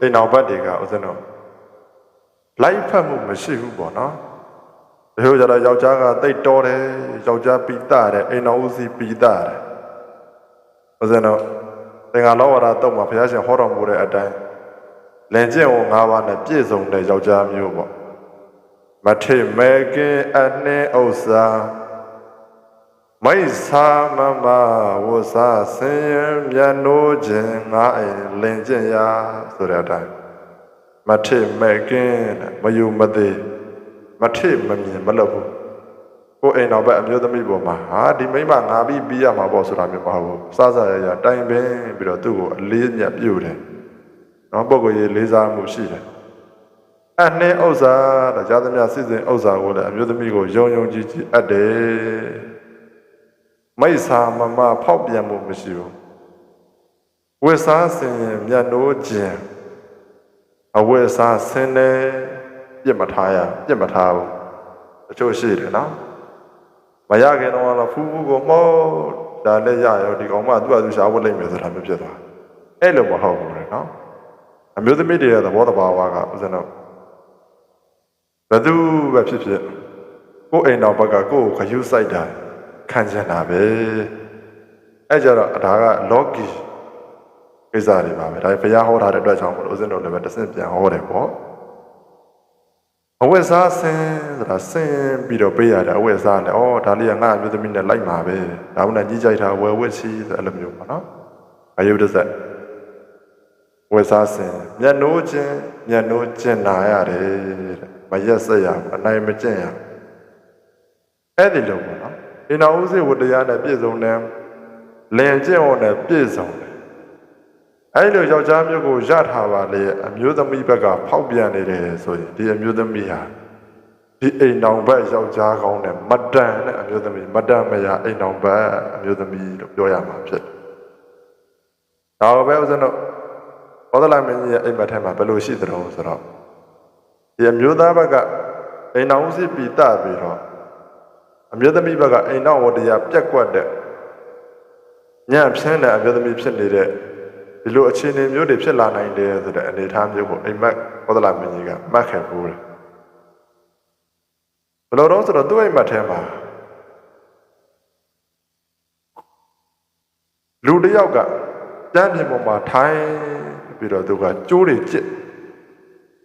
အိမ်တော်ဘက်တွေကဦးဇင်းတို့လိုက်ဖက်မှုမရှိဘူးပေါ့နော်ဒီလိုကြတော့ယောက်ျားကတိတ်တော်တယ်ယောက်ျားပိတတယ်အိမ်တော်ဦးစီးပိတတယ်ဦးဇင်းတို့သင်္ဃာလောဝရတုတ်မှာဘုရားရှင်ဟောတော်မူတဲ့အတိုင်းလင်ကျင့်ဝန်၅ပါးနဲ့ပြည့်စုံတဲ့ယောက်ျားမျိုးပေါ့မထေမဲကင်းအနှင်းဥစ္စာ မိစ္ဆာမမဝဆာဆင်းရဲမြတ်နိုးခြင်းငါအိမ်လင်ကျင့်ရာဆိုတဲ့အတိုင်းမထေမဲကင်းတဲ့မယူမသေးမထေမမြင်မလုပ်ဘူးကိုယ်အိမ်တော်ဘက်အမျိုးသမီးပေါ်မှာဟာဒီမိမငါပြီးပြီးရမှာပေါ့ဆိုတာမျိုးမဟုတ်ဘူးစစရရတိုင်ပင်ပြီးတော့သူ့ကိုအလေးမြတ်ပြုတယ်နော်ပုဂ္ဂိုလ်ရေးလေးစားမှုရှိတယ်အနှင်းဥစ္စာတဲ့ဇာသမြစစ်စဉ်ဥစ္စာကိုလည်းအမျိုးသမီးကိုယုံယုံကြည်ကြည်အပ်တယ် မိစ္ဆာမမဖောက်ပြန်မှုမရှိဘူးဝိစားစင်ရင်မြတ်နိုးခြင်းအဝိစားဆင်းတယ်ပြစ်မထားရပြစ်မထားဘူးတချို့ရှိတယ်နော်မရခင်တော့ဖူးဖူးကိုမောဒါလည်းရရောဒီကောင်မသူ့အသူရှားဝတ်လိုက်မယ်ဆိုတာမျိုးဖြစ်သွားအဲ့လိုမဟုတ်ဘူးလေနော်အမျိုးသမီးတွေရဲ့သဘောတဘာဝကဥစဉ်တော့ဘယ်သူပဲဖြစ်ဖြစ်ကိုယ်အိမ်တော်ဘက်ကကိုယ့်ကိုခယူးဆိုင်တာ ခံချင်တာပဲအဲ့ကြတော့ဒါကလောကီကိစ္စတွေပါပဲဒါဘုရားဟောထားတဲ့အတွက်ကြောင့်မလို့ဥစဉ်တော်လည်းပဲတစ်ဆင့်ပြန်ဟောတယ်ပေါ့အဝိဇ္ဇာဆင်းဆိုတာဆင်းပြီးတော့ပေးရတာအဝိဇ္ဇာနဲ့ဩဒါလေးကငါအမျိုးသမီးနဲ့လိုက်မှာပဲဒါမှမဟုတ်ကြီးကြိုက်တာဝယ်ဝစ်စီဆိုအဲ့လိုမျိုးပေါ့နော်အယုဒ္ဓဇက်ဝိဇ္ဇာဆင်းမျက်နှိုးခြင်းမျက်နှိုးကျင်နာရတယ်တဲ့မရက်ဆက်ရဘူးအနိုင်မကျင့်ရဘူးအဲ့ဒီလိုပေါ့နော် ဣနာဥစေဝတ္တရားနဲ့ပြည့်စုံတယ်လင်ကျင့်ဝတ်နဲ့ပြည့်စုံတယ်အဲ့လိုယောက်ျားမျိုးကိုရထားပါလေအမျိုးသမီးဘက်ကဖောက်ပြန်နေတယ်ဆိုရင်ဒီအမျိုးသမီးဟာဒီအိမ်တော်ဘက်ယောက်ျားကောင်းတဲ့မတန်တဲ့အမျိုးသမီးမတန်မရအိမ်တော်ဘက်အမျိုးသမီးလို့ပြောရမှာဖြစ်တယ်။ဒါပဲဦးဇင်းတို့ဘောဒလာမင်းကြီးရဲ့အိမ်မက်ထဲမှာဘယ်လိုရှိသလဲဆိုတော့ဒီအမျိုးသားဘက်ကအိမ်တော်ဦးစီးပြီးတပြီးတော့ အမျိုးသမီးဘက်ကအိမ်တော်ဝတရားပြက်ကွက်တဲ့ညံ့ဖြင်းတဲ့အမျိုးသမီးဖြစ်နေတဲ့ဒီလိုအခြေအနေမျိုးတွေဖြစ်လာနိုင်တယ်ဆိုတဲ့အနေအထားမျိုးကိုအိမ်မက်ဘောဒလာမင်းကြီးကမှတ်ခဲ့ပူးတယ်ဘယ်လိုတော့ဆိုတော့သူ့အိမ်မက်ထဲမှာလူတစ်ယောက်ကတန်းပြင်ပေါ်မှာထိုင်ပြီးတော့သူကကျိုးတွေကျစ်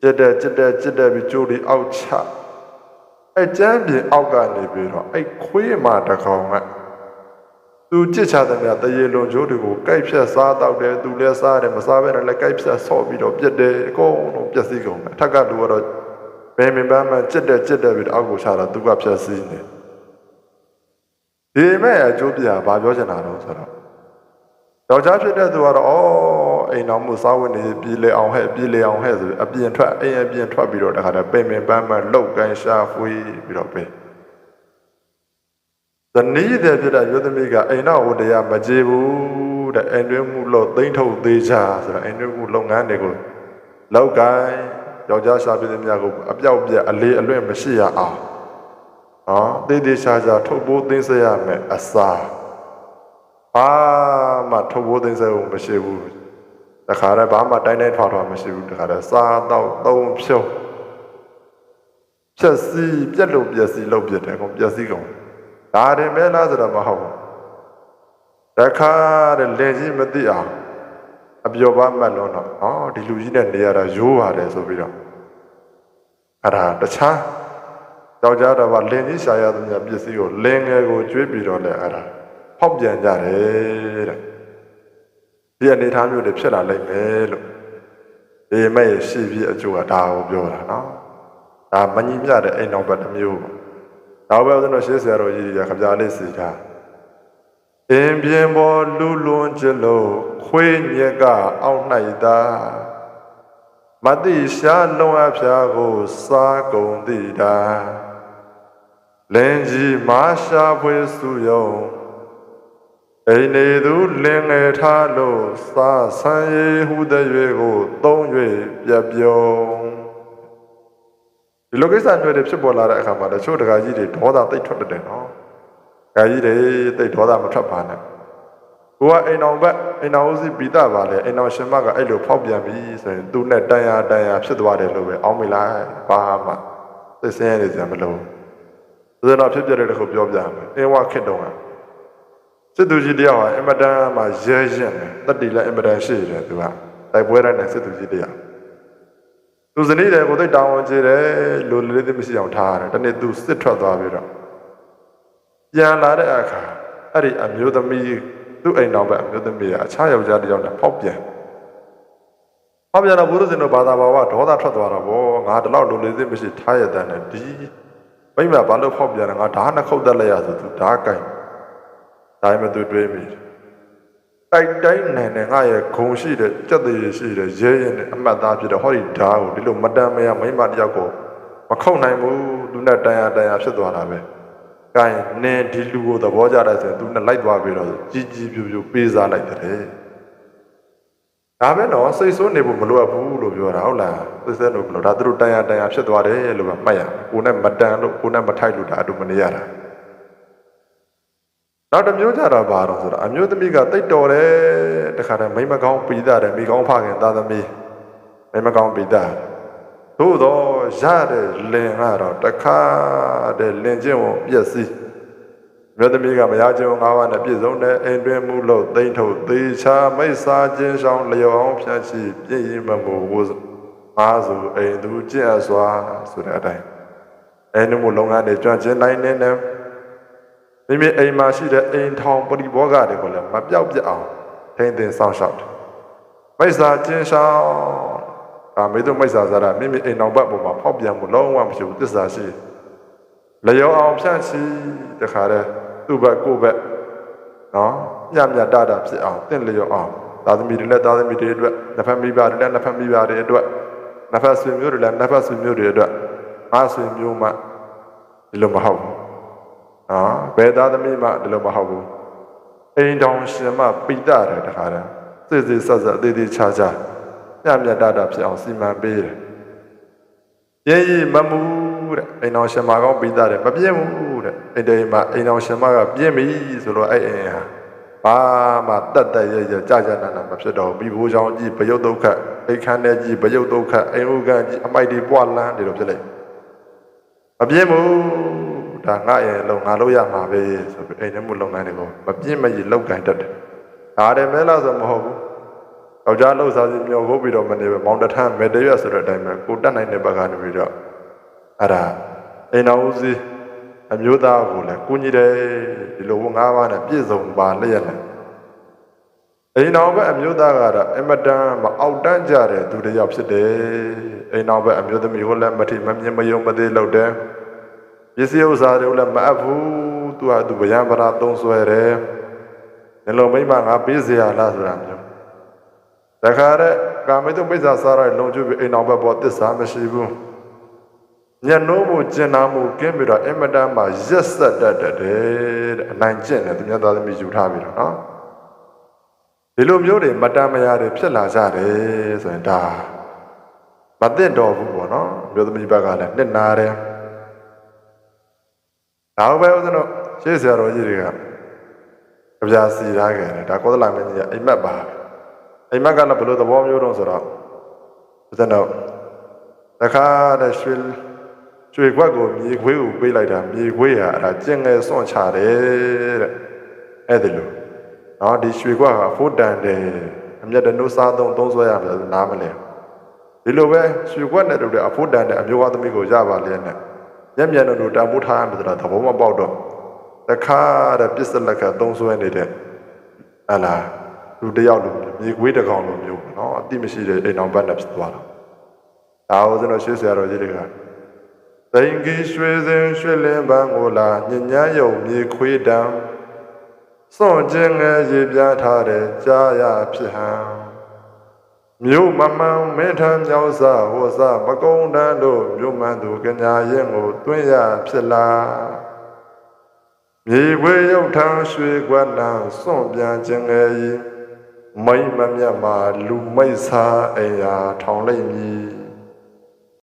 ကျက်တဲ့ကျက်တဲ့ကျက်တဲ့ပြီးကျိုးတွေအောက်ချ အဲကျန်းပြင်အောက်ကနေပြီးတော့အဲခွေးမှာတစ်ကောင်ကသူကြစ်ချတဲ့မြတ်တရေလွန်ကျိုးတွေကိုကြိုက်ဖြတ်စားတော့တယ်သူလည်းစားတယ်မစားဘဲနဲ့လည်းကြိုက်ဖြတ်ဆော့ပြီးတော့ပြစ်တယ်အကုန်လုံးပြက်စီးကုန်တယ်အထက်ကလူကတော့ဘယ်မင်ပန်းမှကြက်တဲ့ကြက်တဲ့ပြီးတော့အောက်ကိုချတာသူကဖြတ်စီးနေဒီမဲ့အကျိုးပြဘာပြောချင်တာတော့ဆိုတော့ယောက်ျားဖြစ်တဲ့သူကတော့အော် အိမ်တော်မှုစားဝင်နေပြည်လေအောင်ဟဲ့ပြည်လေအောင်ဟဲ့ဆိုပြီးအပြင်ထွက်အိမ်အပြင်ထွက်ပြီးတော့တခါတည်းပင်ပင်ပန်းပန်းလှုပ်ကန်ရှာဖွေးပြီးတော့ပဲဇနီးတဲ့ဖြစ်တဲ့ယောသမီးကအိမ်တော်ဝတရားမကြေဘူးတဲ့အိမ်တွင်းမှုလို့သိမ့်ထုတ်သေးချာဆိုတော့အိမ်တွင်းမှုလုပ်ငန်းတွေကိုလောက်ကန်ယောက်ျားရှာပြည်သူများကိုအပြောက်ပြက်အလေးအလွင့်မရှိရအောင်ဟောတေးသေးချာချာထုတ်ဖို့သိစေရမယ်အစားဘာမှထုတ်ဖို့သိစေဖို့မရှိဘူး တခါတည်းဘာမှတိုင်းတိုင်းထွာထွာမရှိဘူးတခါတည်းစားတော့သုံးဖြုံးဖြက်စီးပြက်လို့ပြက်စီးလို့ပြက်တယ်ကုန်ပြက်စီးကုန်ဒါရင်မဲလားဆိုတော့မဟုတ်ဘူးတခါတည်းလင်ကြီးမသိအောင်အပျော်ပါမှတ်လို့တော့ဟောဒီလူကြီးနဲ့နေရတာရိုးပါတယ်ဆိုပြီးတော့အဲ့ဒါတခြားယောက်ျားတော်ကလင်ကြီးရှာရသမျှပစ္စည်းကိုလင်ငယ်ကိုကျွေးပြီးတော့လဲအဲ့ဒါဖောက်ပြန်ကြတယ်တဲ့ ဒီအနေထားမျိုးတွေဖြစ်လာလိမ့်မယ်လို့ဒီမဲ့ရှိပြီးအကျိုးကဒါကိုပြောတာနော်ဒါမညီမျှတဲ့အိမ်တော်ဘက်တစ်မျိုးပေါ့ဒါပဲဦးဇင်းတို့ရှေးဆရာတော်ကြီးတွေကခပြားလေးစီထားအင်းပြင်းပေါ်လူလွန်ကြလို့ခွေးမြက်ကအောက်၌သာမတိရှားလုံးအဖျားကို စားကုန်သည့်တာလင်ကြီးမာရှာဖွေစုယုံ အိနေသူလင်ငယ်ထားလို့စားဆန်းရည်ဟုတဲ့ရွေကိုသုံး၍ပြပြုံးဒီလိုကိစ္စတွေဖြစ်ပေါ်လာတဲ့အခါမှာတချို့တကာကြီးတွေဒေါသတိတ်ထွက်တယ်နော်။ဒကာကြီးတွေတိတ်ဒေါသမထွက်ပါနဲ့။ကိုကိုကအိမ်အောင်ဘက်အိမ်အောင်ဦးစီးပိတပါလေအိမ်အောင်ရှင်မကအဲ့လိုဖောက်ပြန်ပြီဆိုရင်သူနဲ့တန်ရာတန်ရာဖြစ်သွားတယ်လို့ပဲအောင်းမိလိုက်ဘာမှသိစင်းရနေစရာမလိုဘူးဒါတော့ဖြစ်ပြတဲ့တစ်ခုပြောပြမယ်အင်းဝခစ်တုံးက စစ်သူကြီးတယောက်ဟာအင်မတန်မှရဲရင်တယ်တတိလည်းအင်မတန်ရှိတယ်သူကတိုက်ပွဲတိုင်းနဲ့စစ်သူကြီးတယောက်သူဇနီးတယ်ကိုသိတောင်းဝန်ကြည့်တယ်လူလေးလေးမရှိအောင်ထားရတယ်တနေ့သူစစ်ထွက်သွားပြီးတော့ပြန်လာတဲ့အခါအဲ့ဒီအမျိုးသမီးသူ့အိမ်တော်ပဲအမျိုးသမီးကအခြားယောက်ျားတစ်ယောက်နဲ့ဖောက်ပြန်ဖောက်ပြန်တော့ဘုရားရှင်တို့ဘာသာဘာဝဒေါသထွက်သွားတော့ဗောငါတလောက်လူလေးလေးမရှိထားရတဲ့နဲ့ဒီမိမဘာလို့ဖောက်ပြန်လဲငါဓာတ်နှစ်ခုတ်တက်လိုက်ရဆိုသူဓာတ်ကင် ဒါမှမသူတွေးမိတိုက်တိုင်းနိုင်နေငါရဲ့ဂုံရှိတဲ့စက်သေးရှိတဲ့ရဲရင်နဲ့အမှတ်သားဖြစ်တဲ့ဟောဒီဓာတ်ကိုဒီလိုမတန်မရမိမတယောက်ကိုမခုတ်နိုင်ဘူးသူနဲ့တန်ရတန်ရဖြစ်သွားတာပဲကဲနင်းဒီလူကိုသဘောကျတယ်ဆိုရင်သူနဲ့လိုက်သွားပြီးတော့ကြီးကြီးပြူပြူပေးစားလိုက်တယ်ဒါပဲတော့စိတ်ဆိုးနေဖို့မလိုအပ်ဘူးလို့ပြောတာဟုတ်လားသိစဲလို့မလို့ဒါသူတို့တန်ရတန်ရဖြစ်သွားတယ်လို့ပဲမှတ်ရမယ်ကိုနဲ့မတန်လို့ကိုနဲ့မထိုက်လို့ဒါအတူမနေရတာ နောက်တစ်မျိုးကြတာဘာတော့ဆိုတော့အမျိုးသမီးကတိတ်တော်တယ်တခါတည်းမိမကောင်းပြီးသားတယ်မိကောင်းဖခင်သားသမီးမိမကောင်းပြီးသားသို့တော့ရတဲ့လင်ကတော့တခါတည်းလင်ချင်းကိုပြည့်စည်မြတ်သမီးကမရခြင်း၅ပါးနဲ့ပြည့်စုံတဲ့အိမ်တွင်မူလို့သိမ့်ထုတ်သေချာမိတ်စာချင်းဆောင်လျော်အောင်ဖြန့်ချီပြည့်ရင်မမို့ဝအားစုအိမ်သူကြည့်အစွာဆိုတဲ့အတိုင်းအဲနှမှုလုပ်ငန်းတွေကြွကျင်နိုင်နေတယ် မိမိအိမ်မှာရှိတဲ့အိမ်ထောင်ပရိဘောဂတွေကိုလည်းမပြောက်ပြတ်အောင်ထိမ့်သိမ်းဆောင်ရှောက်တယ်မိတ်စာချင်းဆောင်အာမေတ္တမိတ်စာစားတာမိမိအိမ်တော်ဘက်ပေါ်မှာဖောက်ပြန်မှုလုံးဝမရှိဘူးသစ္စာရှိလျော်အောင်ဖြန့်ချီတခါတည်းသူ့ဘက်ကိုယ့်ဘက်နော်ညံ့ညံ့တတာဖြစ်အောင်တင့်လျော်အောင်သာသမီတွေလည်းသာသမီတွေအတွက်နှစ်ဖက်မိဘတွေလည်းနှစ်ဖက်မိဘတွေအတွက်နှစ်ဖက်ဆွေမျိုးတွေလည်းနှစ်ဖက်ဆွေမျိုးတွေအတွက်ငါဆွေမျိုးမှဒီလိုမဟုတ်ဘူး နော်ဘယ်သားသမီးမှဒီလိုမဟုတ်ဘူးအိမ်တော်ရှင်မှပိတတယ်တခါတည်းစိတ်စိတ်ဆက်ဆက်အသေးသေးချာချာညံ့ညံ့တတာဖြစ်အောင်စီမံပေးတယ်ပြင်းရီမမူတဲ့အိမ်တော်ရှင်မကောင်းပိတတယ်မပြင်းဘူးတဲ့အိမ်တေမှာအိမ်တော်ရှင်မကပြင်းပြီဆိုတော့အဲ့အိမ်ဟာဘာမှတတ်တတ်ရရကြာကြာနာနာမဖြစ်တော့ဘူးမိဘချောင်းကြီးဘယုတ်ဒုက္ခအိမ်ခန်းထဲကြီးဘယုတ်ဒုက္ခအိမ်ဥကန်းကြီးအမိုက်တွေပွားလန်းတယ်လို့ဖြစ်လိုက်မပြင်းဘူး ဒါငါရဲ့လုံငါလို့ရမှာပဲဆိုပြီးအိမ်ထဲမှုလုပ်ငန်းတွေကိုမပြင်းမရလောက်ကင်တတ်တယ်ဒါတယ်မဲလားဆိုမဟုတ်ဘူးယောက်ျားလှုပ်ရှားစီမျောဖို့ပြီးတော့မနေပဲမောင်တထမ်းမေတ္တရဆိုတဲ့အတိုင်းပဲကိုတက်နိုင်တဲ့ဘက်ကနေပြီးတော့အဲ့ဒါအိမ်တော်ဦးစီးအမျိုးသားကိုလည်းကုညီတယ်ဒီလိုငါးပါးနဲ့ပြည့်စုံပါလျက်နဲ့အိမ်တော်ဘက်အမျိုးသားကတော့အမတန်မအောက်တန်းကြတဲ့သူတစ်ယောက်ဖြစ်တယ်အိမ်တော်ဘက်အမျိုးသမီးကိုလည်းမထိမမြင်မယုံမသေးလုပ်တယ် ပစ္စည်းဥစ္စာတွေကိုလည်းမအပ်ဘူးသူကသူဗျံပရာသုံးဆွဲတယ်ဒီလိုမိမငါပေးเสียလားဆိုတာမျိုးတခါတဲ့ကာမိတုပိစ္ဆာစားရလုံကျွပြီးအိမ်တော်ဘက်ပေါ်တစ္ဆာမရှိဘူးညနှိုးမှုကျင်နာမှုကင်းပြီးတော့အင်မတန်မှရက်ဆက်တတ်တယ်တဲ့အနိုင်ကျင့်တယ်သူများသားသမီးယူထားပြီးတော့နော်ဒီလိုမျိုးတွေမတန်မရာတွေဖြစ်လာကြတယ်ဆိုရင်ဒါမသိတော့ဘူးပေါ့နော်မျိုးသမီးဘက်ကလည်းနှစ်နာတယ် ဒါပဲဦးဇင်းတို့ရှေ့ဆရာတော်ကြီးတွေကကြပြစီထားခဲ့တယ်ဒါကောသလမင်းကြီးကအိမ်မက်ပါအိမ်မက်ကလည်းဘယ်လိုသဘောမျိုးတုံးဆိုတော့ဦးဇင်းတို့တခါတည်းရွှေရွှေခွက်ကိုမြေခွေးကိုပေးလိုက်တာမြေခွေးဟာအဲ့ဒါကျင်ငယ်စွန့်ချတယ်တဲ့အဲ့ဒီလိုနော်ဒီရွှေခွက်ဟာဖိုးတန်တယ်အမျက်တနိုးစားသုံးသုံးဆွဲရမယ်ဆိုနားမလဲဒီလိုပဲရွှေခွက်နဲ့တူတဲ့အဖိုးတန်တဲ့အမျိုးသားသမီးကိုရပါလျက်နဲ့ မျက်မျက်နှာတို့တန်ဖိုးထားရမယ်ဆိုတာသဘောမပေါက်တော့တခါတဲ့ပစ္စလက်ကသုံးဆွဲနေတဲ့ဟလာလူတယောက်လိုမြေခွေးတစ်ကောင်လိုမျိုးနော်အတိမရှိတဲ့အိမ်အောင်ဘက်နဲ့ဖြစ်သွားတော့ဒါဦးဇင်းတို့ရွှေဆရာတော်ကြီးတွေကသိင်္ဂီရွှေစင်ရွှေလင်းပန်းကိုလာညဉ့်ညမ်းယုံမြေခွေးတံစွန့်ကျင်ငယ်ရေပြားထားတဲ့ကြားရဖြစ်ဟံ မြို့မမှန်မင်းထံမြောက်စဟောစမကုန်းတန်းတို့မြို့မှန်သူကညာရင်ကိုတွင်းရဖြစ်လာမြေခွေရုပ်ထံရွှေကွက်လံစွန့်ပြန်ခြင်းငယ်ဤမိမ့်မမြတ်မှာလူမိတ်ဆာအိမ်ယာထောင်လိုက်မည်